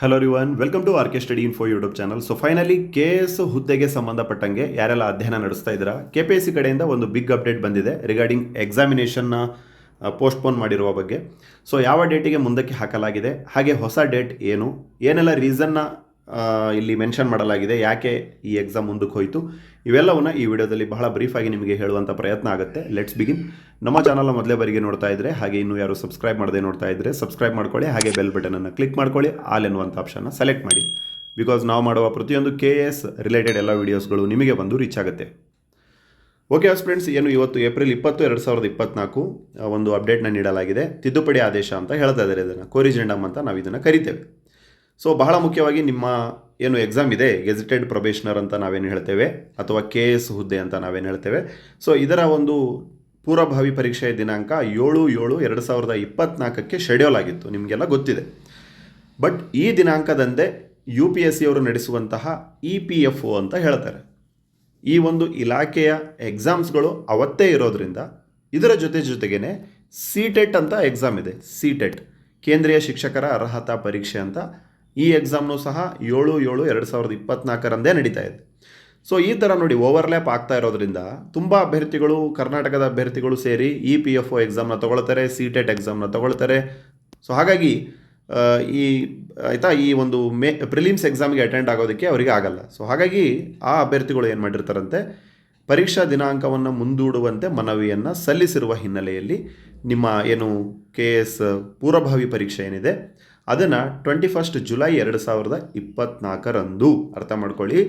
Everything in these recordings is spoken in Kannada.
Hello ರಿವನ್ welcome to R K study info YouTube channel so finally K S ಹುದ್ದೆಗೆ ಸಂಬಂಧಪಟ್ಟಂಗೆ ಯಾರೆಲ್ಲ ಅಧ್ಯಯನ ನಡೆಸ್ತಾ ಇದ್ದೀರಾ? ಕೆ ಪಿ ಎಸ್ ಸಿ ಕಡೆಯಿಂದ ಒಂದು ಬಿಗ್ ಅಪ್ಡೇಟ್ ಬಂದಿದೆ ರಿಗಾರ್ಡಿಂಗ್ ಎಕ್ಸಾಮಿನೇಷನ್ನ ಪೋಸ್ಟ್ಪೋನ್ ಮಾಡಿರುವ ಬಗ್ಗೆ. ಸೊ ಯಾವ ಡೇಟಿಗೆ ಮುಂದಕ್ಕೆ ಹಾಕಲಾಗಿದೆ? ಹಾಗೆ ಹೊಸ ಡೇಟ್ ಏನು? ಏನೆಲ್ಲ ರೀಸನ್ನ ಇಲ್ಲಿ ಮೆನ್ಷನ್ ಮಾಡಲಾಗಿದೆ ಯಾಕೆ ಈ ಎಕ್ಸಾಮ್ ಮುಂದಕ್ಕೆ ಹೋಯಿತು. ಇವೆಲ್ಲವನ್ನು ಈ ವಿಡಿಯೋದಲ್ಲಿ ಬಹಳ ಬ್ರೀಫಾಗಿ ನಿಮಗೆ ಹೇಳುವಂಥ ಪ್ರಯತ್ನ ಆಗುತ್ತೆ. ಲೆಟ್ಸ್ ಬಿಗಿನ್ ನಮ್ಮ ಚಾನಲ್ನ ಮೊದಲೇ ಬಾರಿಗೆ ನೋಡ್ತಾ ಇದ್ದರೆ ಹಾಗೆ ಇನ್ನೂ ಯಾರು ಸಬ್ಸ್ಕ್ರೈಬ್ ಮಾಡದೆ ನೋಡ್ತಾ ಇದ್ದರೆ ಸಬ್ಸ್ಕ್ರೈಬ್ ಮಾಡ್ಕೊಳ್ಳಿ, ಹಾಗೆ ಬೆಲ್ ಬಟನನ್ನು ಕ್ಲಿಕ್ ಮಾಡ್ಕೊಳ್ಳಿ ಆಲ್ ಎನ್ನುವಂಥ ಆಪ್ಷನ್ನ ಸೆಲೆಕ್ಟ್ ಮಾಡಿ. ಬಿಕಾಸ್ ನಾವು ಮಾಡುವ ಪ್ರತಿಯೊಂದು ಕೆ ಎಸ್ ರಿಲೇಟೆಡ್ ಎಲ್ಲ ವೀಡಿಯೋಸ್ಗಳು ನಿಮಗೆ ಬಂದು ರೀಚ್ ಆಗುತ್ತೆ. ಓಕೆ ಫ್ರೆಂಡ್ಸ್ ಏನು ಇವತ್ತು ಏಪ್ರಿಲ್ ಇಪ್ಪತ್ತು, ಎರಡು ಸಾವಿರದ ಇಪ್ಪತ್ನಾಲ್ಕು ಒಂದು ಅಪ್ಡೇಟ್ನ ನೀಡಲಾಗಿದೆ. ತಿದ್ದುಪಡಿ ಆದೇಶ ಅಂತ ಹೇಳ್ತಾ ಇದ್ದಾರೆ ಇದನ್ನು. ಕೋರಿಜೆಂಡಮ್ ಅಂತ ನಾವು ಇದನ್ನು ಕರಿತೇವೆ. ಸೊ ಬಹಳ ಮುಖ್ಯವಾಗಿ ನಿಮ್ಮ ಏನು ಎಕ್ಸಾಮ್ ಇದೆ ಗೆಜೆಟೆಡ್ ಪ್ರೊಬೇಷನರ್ ಅಂತ ನಾವೇನು ಹೇಳ್ತೇವೆ, ಅಥವಾ ಕೆ ಎಸ್ ಹುದ್ದೆ ಅಂತ ನಾವೇನು ಹೇಳ್ತೇವೆ. ಸೊ ಇದರ ಒಂದು ಪೂರ್ವಭಾವಿ ಪರೀಕ್ಷೆಯ ದಿನಾಂಕ ಏಳು ಏಳು ಎರಡು ಸಾವಿರದ ಇಪ್ಪತ್ನಾಲ್ಕಕ್ಕೆ ಶೆಡ್ಯೂಲ್ ಆಗಿತ್ತು, ನಿಮಗೆಲ್ಲ ಗೊತ್ತಿದೆ. ಬಟ್ ಈ ದಿನಾಂಕದಂದೇ ಯು ಪಿ ಎಸ್ ಸಿಯವರು ನಡೆಸುವಂತಹ ಇ ಪಿ ಎಫ್ ಒ ಅಂತ ಹೇಳ್ತಾರೆ. ಈ ಒಂದು ಇಲಾಖೆಯ ಎಕ್ಸಾಮ್ಸ್ಗಳು ಅವತ್ತೇ ಇರೋದ್ರಿಂದ ಇದರ ಜೊತೆ ಜೊತೆಗೇ ಸಿ ಟೆಟ್ ಅಂತ ಎಕ್ಸಾಮ್ ಇದೆ ಸಿ ಟೆಟ್ ಕೇಂದ್ರೀಯ ಶಿಕ್ಷಕರ ಅರ್ಹತಾ ಪರೀಕ್ಷೆ ಅಂತ ಈ ಎಕ್ಸಾಮ್ನು ಸಹ ಏಳು ಏಳು ಎರಡು ಸಾವಿರದ ಇಪ್ಪತ್ನಾಲ್ಕರಂದೇ ನಡೀತಾ ಇದೆ. ಸೊ ಈ ಥರ ನೋಡಿ ಓವರ್ಲ್ಯಾಪ್ ಆಗ್ತಾ ಇರೋದ್ರಿಂದ ತುಂಬ ಅಭ್ಯರ್ಥಿಗಳು, ಕರ್ನಾಟಕದ ಅಭ್ಯರ್ಥಿಗಳು ಸೇರಿ ಇ ಪಿ ಎಫ್ ಒ ಎಕ್ಸಾಮ್ನ ತೊಗೊಳ್ತಾರೆ ಸಿ ಟೆಟ್ ಎಕ್ಸಾಮ್ನ ತೊಗೊಳ್ತಾರೆ. ಸೊ ಹಾಗಾಗಿ ಈ, ಆಯಿತಾ, ಈ ಒಂದು ಮೇ ಪ್ರಿಲಿಮ್ಸ್ ಎಕ್ಸಾಮ್ಗೆ ಅಟೆಂಡ್ ಆಗೋದಕ್ಕೆ ಅವರಿಗೆ ಆಗಲ್ಲ. ಸೊ ಹಾಗಾಗಿ ಆ ಅಭ್ಯರ್ಥಿಗಳು ಏನು ಮಾಡಿರ್ತಾರಂತೆ, ಪರೀಕ್ಷಾ ದಿನಾಂಕವನ್ನು ಮುಂದೂಡುವಂತೆ ಮನವಿಯನ್ನು ಸಲ್ಲಿಸಿರುವ ಹಿನ್ನೆಲೆಯಲ್ಲಿ ನಿಮ್ಮ ಏನು ಕೆ ಎಸ್ ಪೂರ್ವಭಾವಿ ಪರೀಕ್ಷೆ ಏನಿದೆ ಅದನ್ನು ಟ್ವೆಂಟಿ ಫಸ್ಟ್ ಜುಲೈ ಎರಡು ಸಾವಿರದ ಇಪ್ಪತ್ನಾಲ್ಕರಂದು ಅರ್ಥ ಮಾಡ್ಕೊಳ್ಳಿ.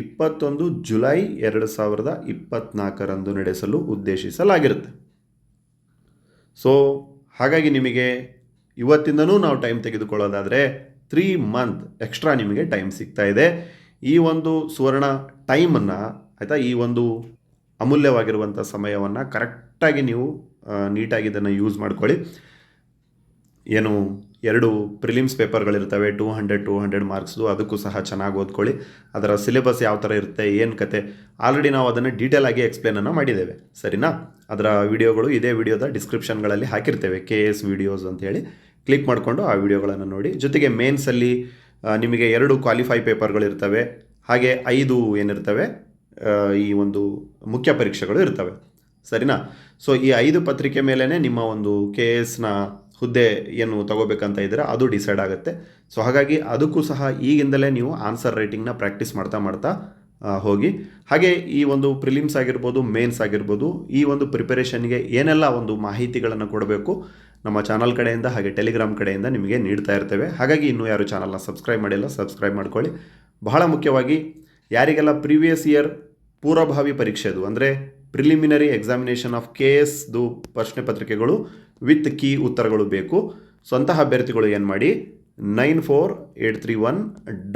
ಇಪ್ಪತ್ತೊಂದು ಜುಲೈ ಎರಡು ಸಾವಿರದ ಇಪ್ಪತ್ನಾಲ್ಕರಂದು ನಡೆಸಲು ಉದ್ದೇಶಿಸಲಾಗಿರುತ್ತೆ. ಸೊ ಹಾಗಾಗಿ ನಿಮಗೆ ಇವತ್ತಿಂದನೂ ನಾವು ಟೈಮ್ ತೆಗೆದುಕೊಳ್ಳೋದಾದರೆ ತ್ರೀ ಮಂತ್ ಎಕ್ಸ್ಟ್ರಾ ನಿಮಗೆ ಟೈಮ್ ಸಿಗ್ತಾ ಇದೆ. ಈ ಒಂದು ಸುವರ್ಣ ಟೈಮನ್ನು ಆಯಿತಾ, ಈ ಒಂದು ಅಮೂಲ್ಯವಾಗಿರುವಂಥ ಸಮಯವನ್ನು ಕರೆಕ್ಟಾಗಿ ನೀವು ನೀಟಾಗಿ ಇದನ್ನು ಯೂಸ್ ಮಾಡ್ಕೊಳ್ಳಿ. ಏನು ಎರಡು ಪ್ರಿಲಿಮ್ಸ್ ಪೇಪರ್ಗಳಿರ್ತವೆ ಟೂ ಹಂಡ್ರೆಡ್ ಟೂ ಹಂಡ್ರೆಡ್ ಮಾರ್ಕ್ಸ್ದು ಅದಕ್ಕೂ ಸಹ ಚೆನ್ನಾಗಿ ಓದ್ಕೊಳ್ಳಿ. ಅದರ ಸಿಲೆಬಸ್ ಯಾವ ಥರ ಇರುತ್ತೆ, ಏನು ಕತೆ? ಆಲ್ರೆಡಿ ನಾವು ಅದನ್ನು ಡೀಟೇಲ್ ಆಗಿ ಎಕ್ಸ್ಪ್ಲೇನನ್ನು ಮಾಡಿದ್ದೇವೆ. ಸರಿನಾ? ಅದರ ವಿಡಿಯೋಗಳು ಇದೇ ವಿಡಿಯೋದ ಡಿಸ್ಕ್ರಿಪ್ಷನ್ಗಳಲ್ಲಿ ಹಾಕಿರ್ತೇವೆ ಕೆ ಎಸ್ ವಿಡಿಯೋಸ್ ಅಂತೇಳಿ ಕ್ಲಿಕ್ ಮಾಡಿಕೊಂಡು ಆ ವಿಡಿಯೋಗಳನ್ನು ನೋಡಿ. ಜೊತೆಗೆ ಮೇನ್ಸಲ್ಲಿ ನಿಮಗೆ ಎರಡು ಕ್ವಾಲಿಫೈ ಪೇಪರ್ಗಳಿರ್ತವೆ ಹಾಗೆ ಐದು ಏನಿರ್ತವೆ ಈ ಒಂದು ಮುಖ್ಯ ಪರೀಕ್ಷೆಗಳು ಇರ್ತವೆ. ಸರಿನಾ? ಸೊ ಈ ಐದು ಪತ್ರಿಕೆ ಮೇಲೇ ನಿಮ್ಮ ಒಂದು ಕೆ ಎಸ್ನ ಹುದ್ದೆ ಏನು ತಗೋಬೇಕಂತ ಇದ್ದೀರಾ ಅದು ಡಿಸೈಡ್ ಆಗುತ್ತೆ. ಸೊ ಹಾಗಾಗಿ ಅದಕ್ಕೂ ಸಹ ಈಗಿಂದಲೇ ನೀವು ಆನ್ಸರ್ ರೈಟಿಂಗ್ನ ಪ್ರಾಕ್ಟೀಸ್ ಮಾಡ್ತಾ ಮಾಡ್ತಾ ಹೋಗಿ. ಹಾಗೆ ಈ ಒಂದು ಪ್ರಿಲಿಮ್ಸ್ ಆಗಿರ್ಬೋದು ಮೇನ್ಸ್ ಆಗಿರ್ಬೋದು, ಈ ಒಂದು ಪ್ರಿಪರೇಷನ್ಗೆ ಏನೆಲ್ಲ ಒಂದು ಮಾಹಿತಿಗಳನ್ನು ಕೊಡಬೇಕು ನಮ್ಮ ಚಾನಲ್ ಕಡೆಯಿಂದ ಹಾಗೆ ಟೆಲಿಗ್ರಾಮ್ ಕಡೆಯಿಂದ ನಿಮಗೆ ನೀಡ್ತಾ ಇರ್ತೇವೆ. ಹಾಗಾಗಿ ಇನ್ನೂ ಯಾರು ಚಾನಲ್ನ ಸಬ್ಸ್ಕ್ರೈಬ್ ಮಾಡಿಲ್ಲ ಸಬ್ಸ್ಕ್ರೈಬ್ ಮಾಡ್ಕೊಳ್ಳಿ. ಬಹಳ ಮುಖ್ಯವಾಗಿ ಯಾರಿಗೆಲ್ಲ ಪ್ರೀವಿಯಸ್ ಇಯರ್ ಪೂರ್ವಭಾವಿ ಪರೀಕ್ಷೆದು ಅಂದರೆ ಪ್ರಿಲಿಮಿನರಿ ಎಕ್ಸಾಮಿನೇಷನ್ ಆಫ್ ಕೆ ಎಸ್ದು ಪ್ರಶ್ನೆ ಪತ್ರಿಕೆಗಳು ವಿತ್ ಕೀ ಉತ್ತರಗಳು ಬೇಕು. ಸ್ವಂತ ಅಭ್ಯರ್ಥಿಗಳು ಏನು ಮಾಡಿ? Nine four eight three one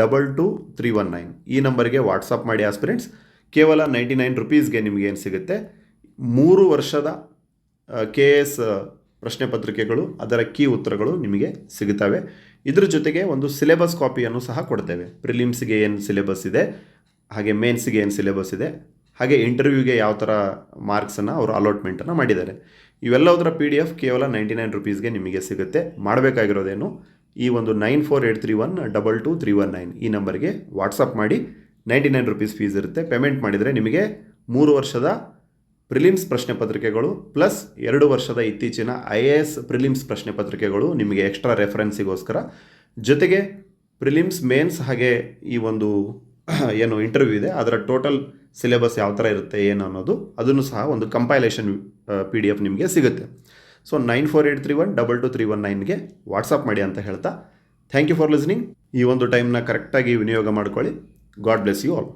double two three one nine ಈ ನಂಬರ್ಗೆ ವಾಟ್ಸಪ್ ಮಾಡಿ ಆಸ್ಪಿರೆಂಟ್ಸ್ ಕೇವಲ ನೈಂಟಿ ನೈನ್ ರುಪೀಸ್ಗೆ ನಿಮಗೆ ಏನು ಸಿಗುತ್ತೆ? ಮೂರು ವರ್ಷದ ಕೆ ಎಸ್ ಪ್ರಶ್ನೆ ಪತ್ರಿಕೆಗಳು, ಅದರ ಕೀ ಉತ್ತರಗಳು ನಿಮಗೆ ಸಿಗುತ್ತವೆ. ಇದ್ರ ಜೊತೆಗೆ ಒಂದು ಸಿಲೆಬಸ್ ಕಾಪಿಯನ್ನು ಸಹ ಕೊಡ್ತೇವೆ. ಪ್ರಿಲಿಮ್ಸ್ಗೆ ಏನು ಸಿಲೆಬಸ್ ಇದೆ? ಹಾಗೆ ಮೇನ್ಸ್ಗೆ ಏನು ಸಿಲೆಬಸ್ ಇದೆ? ಹಾಗೆ ಇಂಟರ್ವ್ಯೂಗೆ ಯಾವ ಥರ ಮಾರ್ಕ್ಸನ್ನು ಅವರು ಅಲಾಟ್ಮೆಂಟನ್ನು ಮಾಡಿದ್ದಾರೆ. ಇವೆಲ್ಲದರ ಪಿ ಡಿ ಎಫ್ ಕೇವಲ ನೈಂಟಿ ನೈನ್ ರುಪೀಸ್ಗೆ ನಿಮಗೆ ಸಿಗುತ್ತೆ. ಮಾಡಬೇಕಾಗಿರೋದೇನು ಈ ಒಂದು nine four eight three one double two three one nine ಈ ನಂಬರ್ಗೆ ವಾಟ್ಸಪ್ ಮಾಡಿ. ನೈಂಟಿ ನೈನ್ ರುಪೀಸ್ ಫೀಸ್ ಇರುತ್ತೆ. ಪೇಮೆಂಟ್ ಮಾಡಿದರೆ ನಿಮಗೆ ಮೂರು ವರ್ಷದ ಪ್ರಿಲಿಮ್ಸ್ ಪ್ರಶ್ನೆ ಪತ್ರಿಕೆಗಳು ಪ್ಲಸ್ ಎರಡು ವರ್ಷದ ಇತ್ತೀಚಿನ ಐ ಎ ಎಸ್ ಪ್ರಿಲಿಮ್ಸ್ ಪ್ರಶ್ನೆ ಪತ್ರಿಕೆಗಳು ನಿಮಗೆ ಎಕ್ಸ್ಟ್ರಾ ರೆಫರೆನ್ಸಿಗೋಸ್ಕರ ಜೊತೆಗೆ ಪ್ರಿಲಿಮ್ಸ್ ಮೇನ್ಸ್ ಹಾಗೆ ಈ ಒಂದು ಏನು ಇಂಟರ್ವ್ಯೂ ಇದೆ. ಅದರ ಟೋಟಲ್ ಸಿಲೆಬಸ್ ಯಾವ ಥರ ಇರುತ್ತೆ ಏನು ಅನ್ನೋದು, ಅದನ್ನು ಸಹ ಒಂದು ಕಂಪೈಲೇಷನ್ ಪಿ ಡಿ ಎಫ್ ನಿಮಗೆ ಸಿಗುತ್ತೆ. So nine four eight three one double two three one ನೈನ್ಗೆ WhatsApp ಮಾಡಿ ಅಂತ ಹೇಳ್ತಾ ಥ್ಯಾಂಕ್ ಯು ಫಾರ್ ಲಿಸ್ನಿಂಗ್ ಈ ಒಂದು ಟೈಮ್ನ ಕರೆಕ್ಟಾಗಿ ವಿನಿಯೋಗ ಮಾಡ್ಕೊಳ್ಳಿ. God bless you all